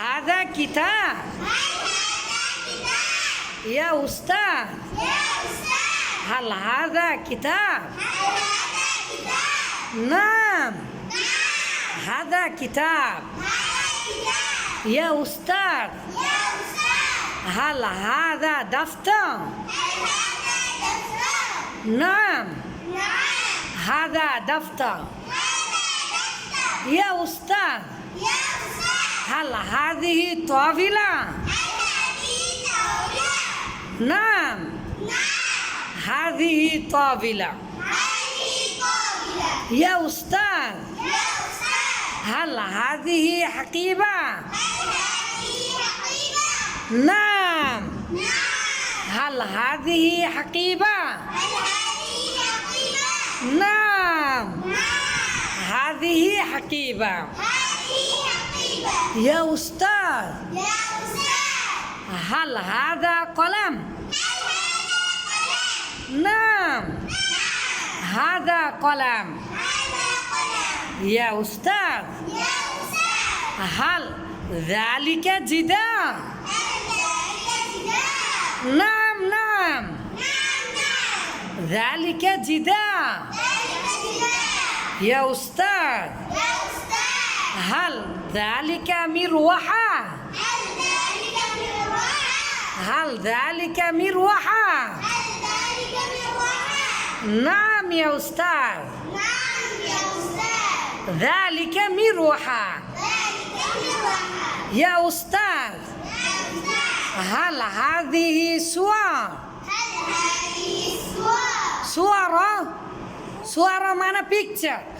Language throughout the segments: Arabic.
هذا كتاب. يا أستاذ. هل هذا كتاب؟ نعم. هذا كتاب. يا أستاذ. هل هذا دفتر؟ نعم. هذا دفتر. يا أستاذ. هل هذه طاولة نعم. هذه طاولة يا أستاذ. هل هذه حقيبة؟ نعم. هل هذه حقيبة؟ نعم. هذه حقيبة. يا أستاذ. هل هذا قلم؟ نعم. هذا قلم. يا أستاذ. هل ذلك جدار نعم نعم. ذلك جدار يا أستاذ. هل ذلك مروحة؟ هل ذلك مروحة؟ نعم يا أستاذ. ذلك مروحة. يا أستاذ. هل هذه صور صورة صورة معنى picture.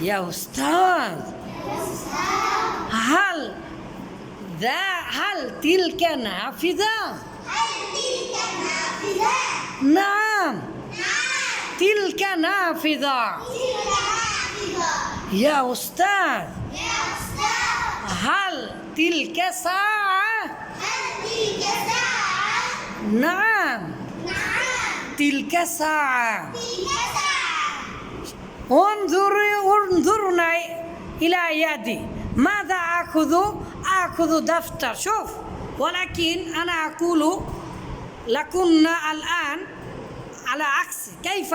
يا أستاذ. هل ذا هل تلك نافذة؟ نعم. تلك نافذة. يا أستاذ. هل تلك ساعة؟ نعم. تلك ساعة. انظر انظرنا إلى يدي ماذا آخذ آخذ دفتر شوف ولكن أنا أقول لكن الآن على عكس كيف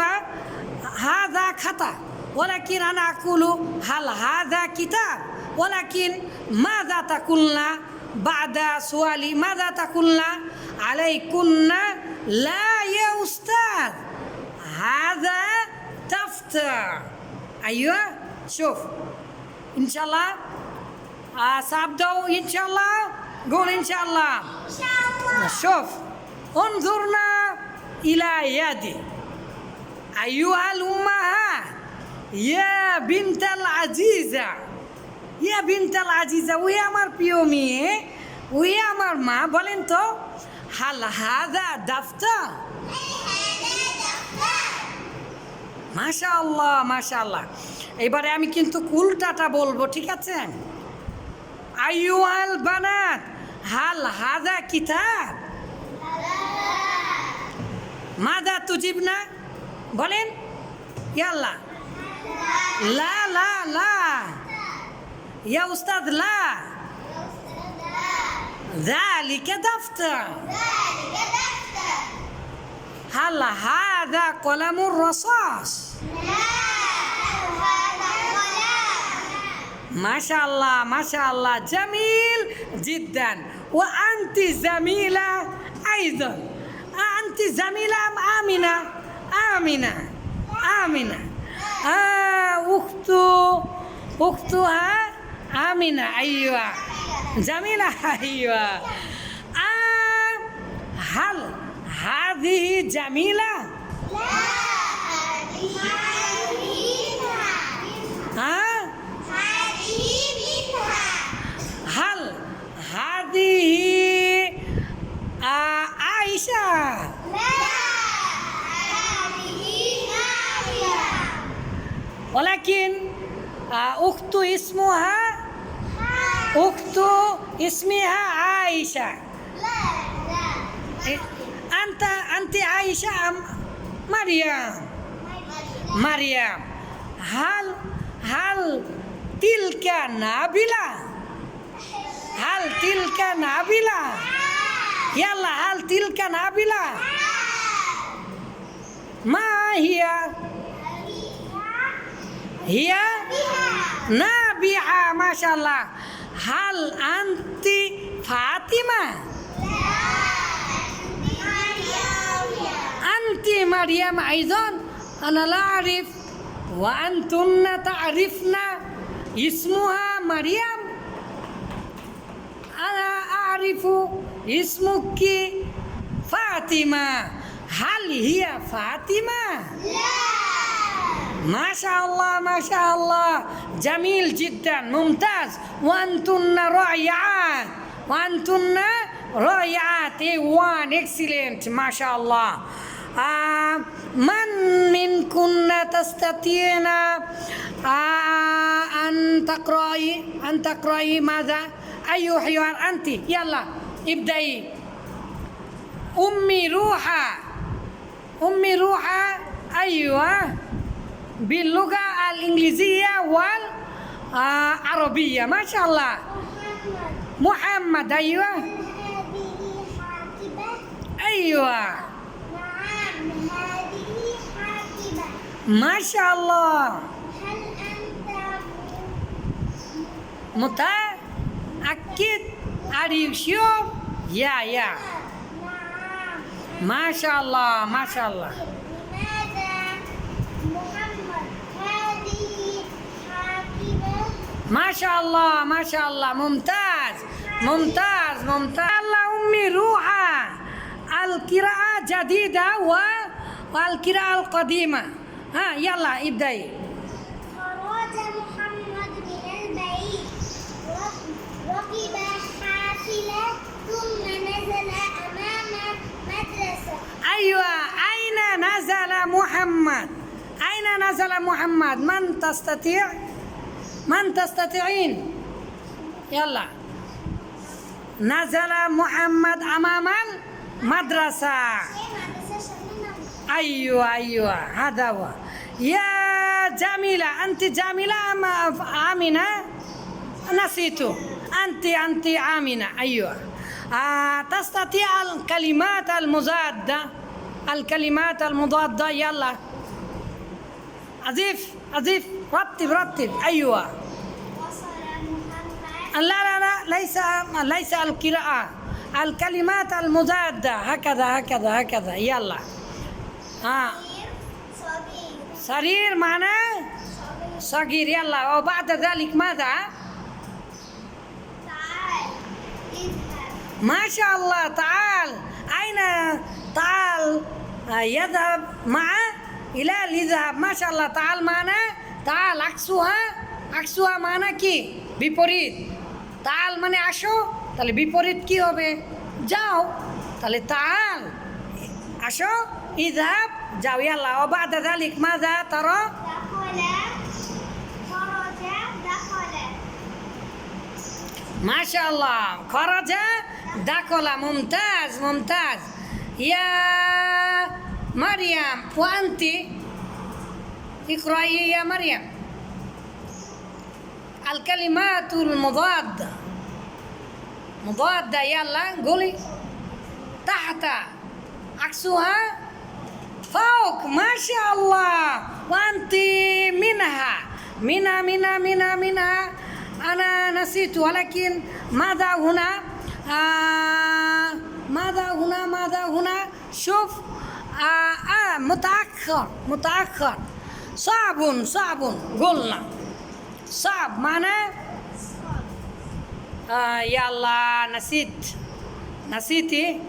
هذا خطأ ولكن أنا أقول هل هذا كتاب ولكن ماذا تقولنا بعد سؤالي ماذا تقولنا عليكن لا يا أستاذ هذا دفتر أيوة شوف إن شاء الله آه سأبدأ إن شاء الله قول إن شاء الله شوف انظرنا إلى يدي أيها الأمهات يا بنت العزيزة يا بنت العزيزة وهي আমার প্রিয় মেয়ে ওই আমার মা বলেন তো হাল হাদা দফতর মাশা আল্লাহ মাশা আল্লাহ এবারে আমি কিন্তু উল্টাটা বলবো ঠিক আছে আইয়ুয়াল বানাত হাল হাদা কিতাব মাদা তুজিব না বলেন ইয়াল্লা লা লা লা ইয়া উস্তাদ লা ذلك دفتر هل هذا قلم الرصاص. ما شاء الله ما شاء الله. جميل جدا. وأنت زميلة أيضا. أنت زميلة أم آمنة؟ آمنة. آمنة. آه أخت أختها آمنة. أيوة. جميلة. أيوة. آه هل هذه جميلة لا ها هل هذه عائشة لا ولكن أخت اسمها أخت اسمها عائشة لا لا أنت أنت عائشة أم مريم مريم هل هل تلك نابلة هل تلك نابلة يلا هل تلك نابلة ما هي هي نابعة ما شاء الله هل أنت فاطمة আন্তি মারিয়াম আইজন আনালা আরিফ ওয়ান তুন্না তা আরিফ না ইসমুহা মারিয়াম আনা আরিফু ইসমুকি ফাতিমা হাল হিয়া ফাতিমা মাশাআল্লাহ মাশাআল্লাহ জামিল জিদ্দান মুমতাজ ওয়ান্তুন্না রয়াত ওয়ান্তুন্না রয়াত এ ওয়ান এক্সিলেন্ট মাশাআল্লাহ ما شاء الله آه من منكن تستطيعن آه أن تقرأي أن تقرأي ماذا أي حوار أنت يلا ابدأي أمي روحة أمي روحة أيوة باللغة الإنجليزية والعربية ما شاء الله محمد أيوة هذه حاكبة أيوة ما شاء الله. هل أنت متأكد Are you sure? يا يا نعم. ما شاء الله ما شاء الله. لماذا محمد هذه ما شاء الله ما شاء الله. ممتاز ممتاز ممتاز. الله أمي روحة القراءة جديدة والقراءة القديمة. ها يلا ابدأي. خرج محمد من البيت. رك- ركب حافلة ثم نزل أمام مدرسة. أيوة أين نزل محمد؟ أين نزل محمد؟ من تستطيع؟ من تستطيعين؟ يلا. نزل محمد أمام المدرسة. أيوة أيوة هذا هو. يا جميلة أنت جميلة أم آمنة؟ نسيت أنت أنت آمنة أيوة. آه تستطيع الكلمات المضادة الكلمات المضادة يلا. أضيف أضيف رتب رتب. أيوة. لا لا لا ليس ليس القراءة. الكلمات المضادة هكذا هكذا هكذا. يلا. ها صغير سرير معناه صغير يلا وبعد ذلك ماذا تعال اذهب ما شاء الله تعال أين تعال آه، يذهب مع هلال يذهب ما شاء الله تعال معنا تعال عكسها عكسها معنا কি বিপরীত তাল মানে আসো তাহলে বিপরীত কি হবে যাও তাহলে তাল আসো اذهب جاو يلا وبعد ذلك ماذا ترى؟ دخل خرج دخل. ما شاء الله. خرج دخل. ممتاز ممتاز. يا مريم وأنت؟ إقرأي يا مريم. الكلمات المضادة مضادة يلا قولي. تحت. عكسها. فوق ما شاء الله وأنت منها منها منها منها منها أنا نسيت ولكن ماذا هنا آه ماذا هنا ماذا هنا شوف آه آه متأخر متأخر صعب صعب قلنا صعب معناه آه يلا نسيت نسيتي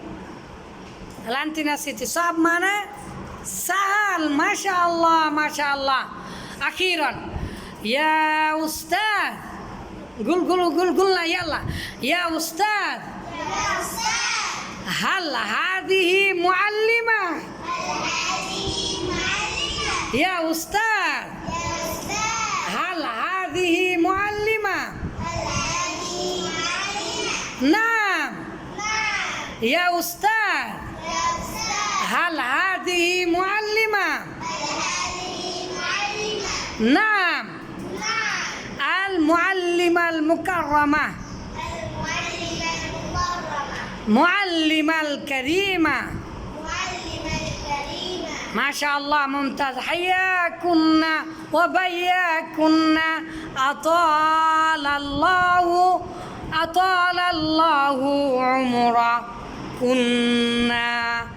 هل أنت نسيتي صعب معناه সাহাল মাশা আল্লাহ মাশা আল্লাহ আখিরন, ইয়া উস্তাদ, গুল গুল গুল গুল না, ইয়াল্লা। ইয়া উস্তাদ। হাল হাদিহি মুআল্লিমা। ইয়া উস্তাদ। হাল হাদিহি মুআল্লিমা। না ইয়া উস্তাদ। هذه معلمة. نعم. المعلمة المكرمة. معلمة الكريمة. ما شاء الله ممتاز. حياكن وبياكن. أطال الله أطال الله عمرا كنا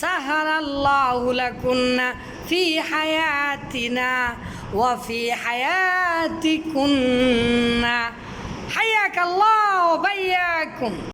سهل الله لكن في حياتنا وفي حياتكن حياك الله وبياكم